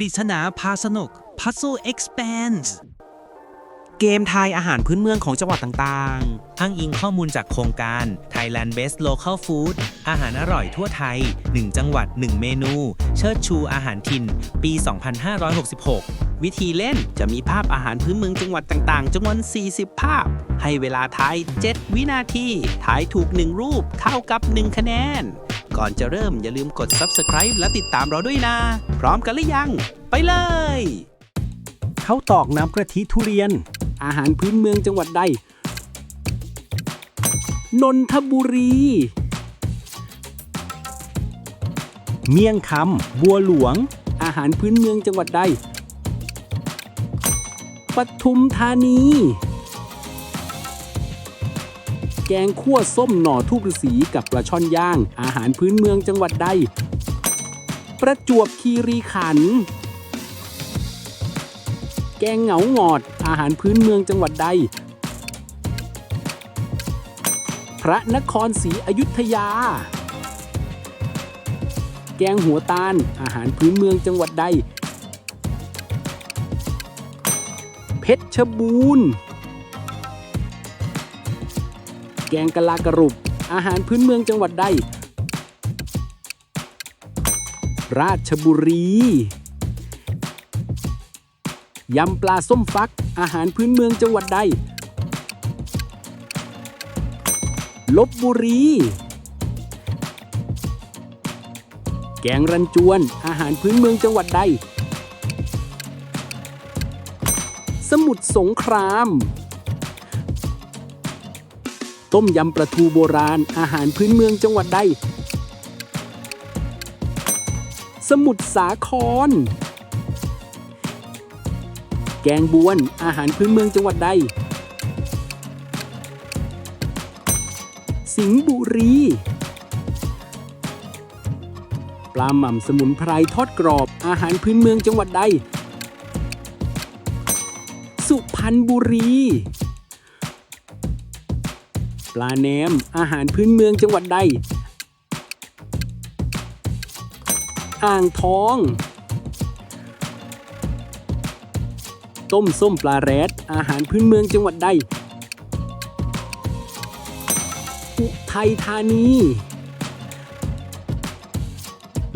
ปริศนาพาสนุก Puzzle Expands เกมทายอาหารพื้นเมืองของจังหวัดต่างๆ อ้างอิงข้อมูลจากโครงการ Thailand Best Local Food อาหารอร่อยทั่วไทย 1 จังหวัด 1 เมนู เชิดชูอาหารถิ่น ปี 2566 วิธีเล่นจะมีภาพอาหารพื้นเมืองจังหวัดต่างๆจำนวน 40 ภาพ ให้เวลาทาย 7 วินาที ทายถูก 1 รูปเท่ากับ 1 คะแนน ก่อนจะเริ่มอย่าลืมกด Subscribe และติดตามเราด้วยนะ พร้อมกันหรือยัง ไปเลยข้าวตอกน้ำกะทิทุเรียน อาหารพื้นเมืองจังหวัดใด นนทบุรี เมี่ยงคำบัวหลวง อาหารพื้นเมืองจังหวัดใดปทุมธานี แกงคั่วส้มหน่อทูบฤาษีกับปลาช่อนย่าง อาหารพื้นเมืองจังหวัดใด ประจวบคีรีขันธ์แกงเหงาหงอด อาหารพื้นเมืองจังหวัดใด พระนครศรีอยุธยา แกงหัวตาล อาหารพื้นเมืองจังหวัดใด เพชรบูรณ์ แกงกะลากระรุบ อาหารพื้นเมืองจังหวัดใด ราชบุรี ยำปลาส้มฟัก อาหารพื้นเมืองจังหวัดใด ลบบุรี แกงรันจวน อาหารพื้นเมืองจังหวัดใด สมุทรสงคราม ต้มยำปลาทูโบราณ อาหารพื้นเมืองจังหวัดใด สมุทรสาคร แกงบวน อาหารพื้นเมืองจังหวัดใด สิงห์บุรี ปลาหม่ำสมุนไพรทอดกรอบ อาหารพื้นเมืองจังหวัดใด สุพรรณบุรี ปลาแหนม อาหารพื้นเมืองจังหวัดใด อ่างทอง ต้มส้มปลาแรด อาหารพื้นเมืองจังหวัดใด อุทัยธานี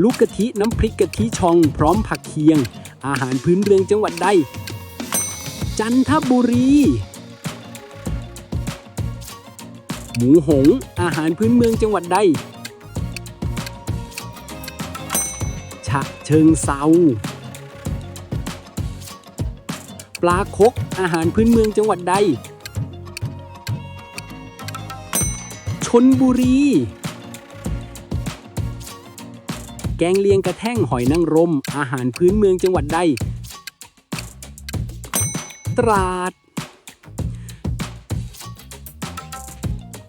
ลูกกะทิน้ำพริกกะทิชองพร้อมผักเคียง อาหารพื้นเมืองจังหวัดใด จันทบุรี หมูหง อาหารพื้นเมืองจังหวัดใด ฉะเชิงเซาปลาคก อาหารพื้นเมืองจังหวัดใด ชนบุรี แกงเลียงกระแท่งหอยนางรม อาหารพื้นเมืองจังหวัดใด ตราด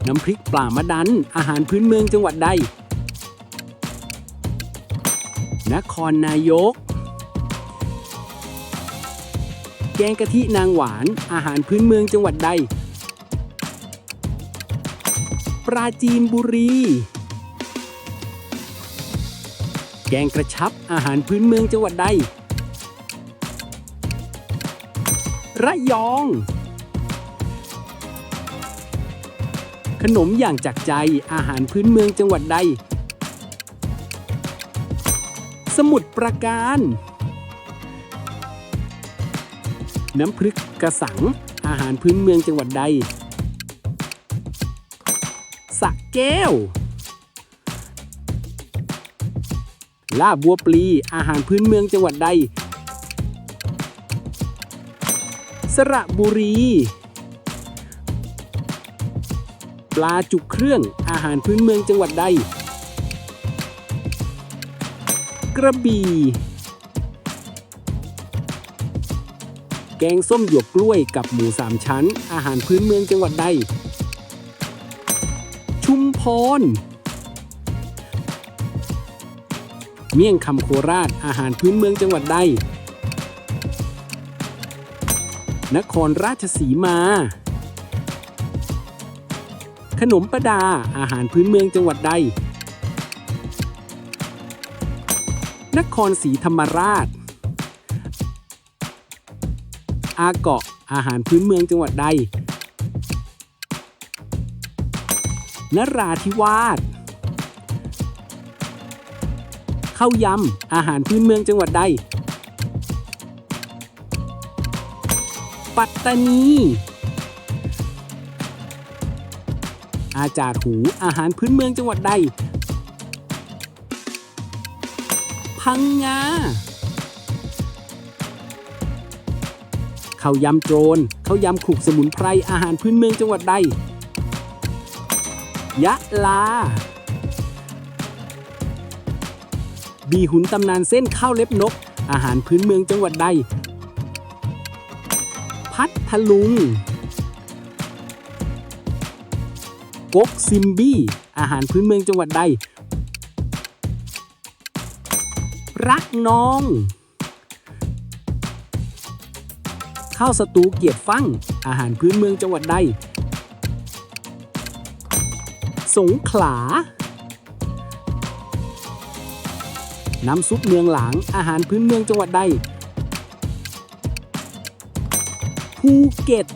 น้ำพริกปลามะดัน อาหารพื้นเมืองจังหวัดใด นครนายก แกงกะทินางหวาน อาหารพื้นเมืองจังหวัดใด ปราจีนบุรี แกงกระชับ อาหารพื้นเมืองจังหวัดใด ระยอง ขนมอย่างจักใจอาหารพื้นเมืองจังหวัดใด สมุทรปราการ น้ำพริกกระสัง อาหารพื้นเมืองจังหวัดใดสะแก้ว ลาบบัวปลี อาหารพื้นเมืองจังหวัดใด สระบุรี ปลาจุกเครื่องอาหารพื้นเมืองจังหวัดใด กระบี่ แกงส้มหยวกกล้วยกับหมูสามชั้น อาหารพื้นเมืองจังหวัดใด ชุมพร เมี่ยงคำโคราชอาหารพื้นเมืองจังหวัดใด นครราชสีมา ขนมประดา อาหารพื้นเมืองจังหวัดใด นครศรีธรรมราช อาเกาะ อาหารพื้นเมืองจังหวัดใด นราธิวาสข้าวยำ อาหารพื้นเมืองจังหวัดใด ปัตตานี อาจาดหูอาหารพื้นเมืองจังหวัดใด พังงาข้าวยำโจรข้าวยำขลุกสมุนไพรอาหารพื้นเมืองจังหวัดใด ยะลา บีหุนตำนานเส้นข้าวเล็บนก อาหารพื้นเมืองจังหวัดใด พัทลุง ก๊กซิมบี้ อาหารพื้นเมืองจังหวัดใด รักน้อง ข้าวสตูเกียรติฟั่ง อาหารพื้นเมืองจังหวัดใด สงขลา น้ำซุปเมืองหลาง อาหารพื้นเมืองจังหวัดใดภูเก็ต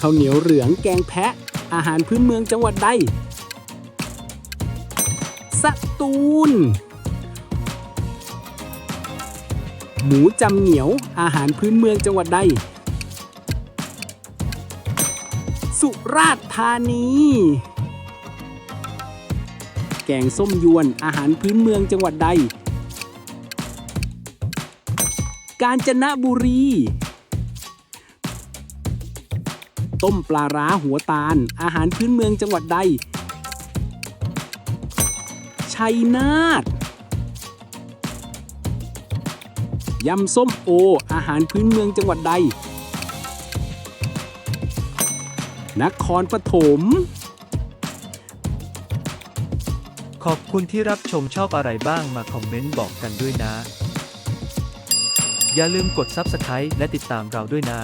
ข้าวเหนียวเหลืองแกงแพะ อาหารพื้นเมืองจังหวัดใดสตูล หมูจำเหนียวอาหารพื้นเมืองจังหวัดใด สุราษฎร์ธานี แกงส้มยวนอาหารพื้นเมืองจังหวัดใด กาญจนบุรี ต้มปลาร้าหัวตาล อาหารพื้นเมืองจังหวัดใด ชัยนาทยำส้มโอ อาหารพื้นเมืองจังหวัดใด นครปฐม ขอบคุณที่รับชมชอบอะไรบ้างมาคอมเมนต์บอกกันด้วยนะ อย่าลืมกด Subscribe และติดตามเราด้วยนะ